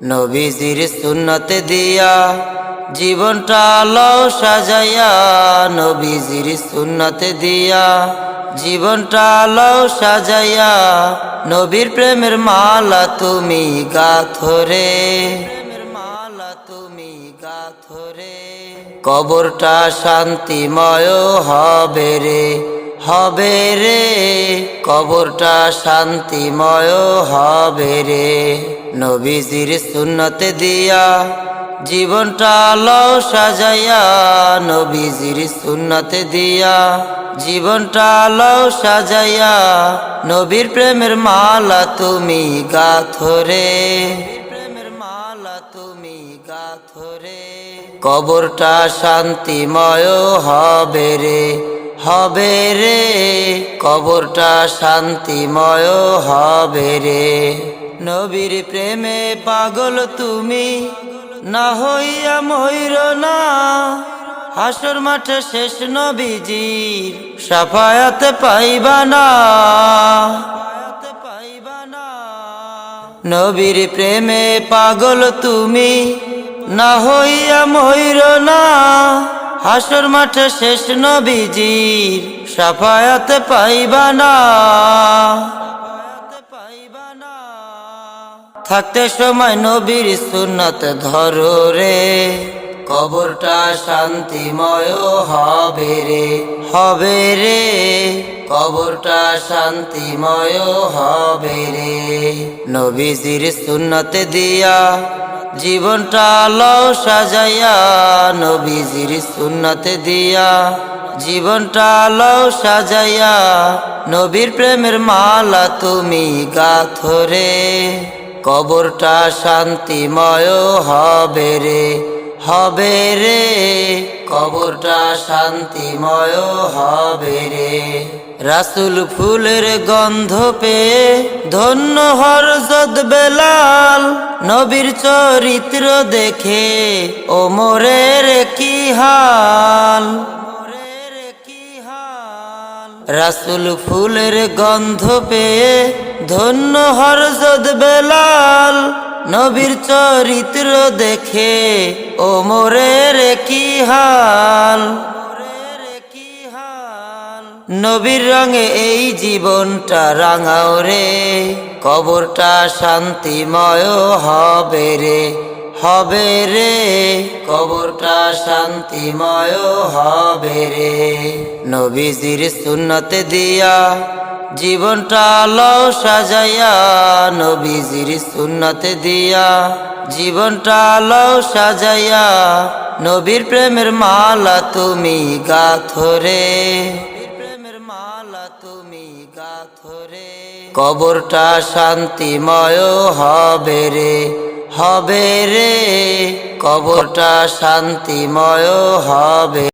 নবীজির সুন্নতে দিয়া জীবনটা আলো সাজাইয়া, নবীজির সুন্নতে দিয়া জীবনটা আলো সাজাইয়া, নবীর প্রেমের মালা তুমি গাথরে মালা তুমি গাথরে। কবরটা শান্তিময় হবে রে হবে রে, কবরটা শান্তিময় হবে রে। নবীজির সুন্নতে দিয়া জীবনটা আলো সাজাইয়া, নবীজির সুন্নতে দিয়া জীবনটা আলো সাজাইয়া, নবীর প্রেমের মালা তুমি গাথরে প্রেমের মালা তুমি গাথরে কবরটা শান্তিময় হবে রে। হবে রে, কবরটা শান্তিময় হবে রে। নবীর প্রেমে পাগল তুমি, না হইয়া ময়ূর না। হাসর মাঠে শেষ নবীজির সাফায়াতে পাইবা না। নবীর প্রেমে পাগল তুমি, না হইয়া ময়ূর না। হাসর মাঠে শেষ নবীজির সাফায়াতে পাইবা না। থাকতে সময় নবীর সুন্নত ধরো রে। কবরটা শান্তিময় হবে রে। হবে রে। কবরটা শান্তিময় হবে রে। নবীজির সুন্নতে দিয়া জীবনটা আলো সাজাইয়া, নবীজির সুন্নতে দিয়া। জীবনটা আলো সাজাইয়া, নবীর প্রেমের মালা তুমি গাথরে। কবরটা শান্তিময় হবে রে হবে রে। কবরটা শান্তিময় হবে রে। রাসুল ফুলের গন্ধ পেয়ে ধন্য হরজত বেলাল, নবীর চরিত্র দেখে, ও মোরের কি হাল? রাসুল ফুলের গন্ধ পেয়ে ধন্য হরজত বেলাল, নবীর চরিত্র দেখে, ও মোরের কি হাল? নবীর রঙে এই জীবনটা রাঙাও রে। কবরটা শান্তিময় হবে রে হবে রে। কবরটা শান্তিময় হবে রে। নবীজির সুন্নতে দিয়া জীবনটা আলো সাজাইয়া, নবীজির সুন্নতে দিয়া জীবনটা আলো সাজাইয়া, নবীর প্রেমের মালা তুমি গাথরে মালা তুমি গাথরে। কবরটা শান্তিময় হবে রে হবে রে। কবরটা শান্তিময় হবে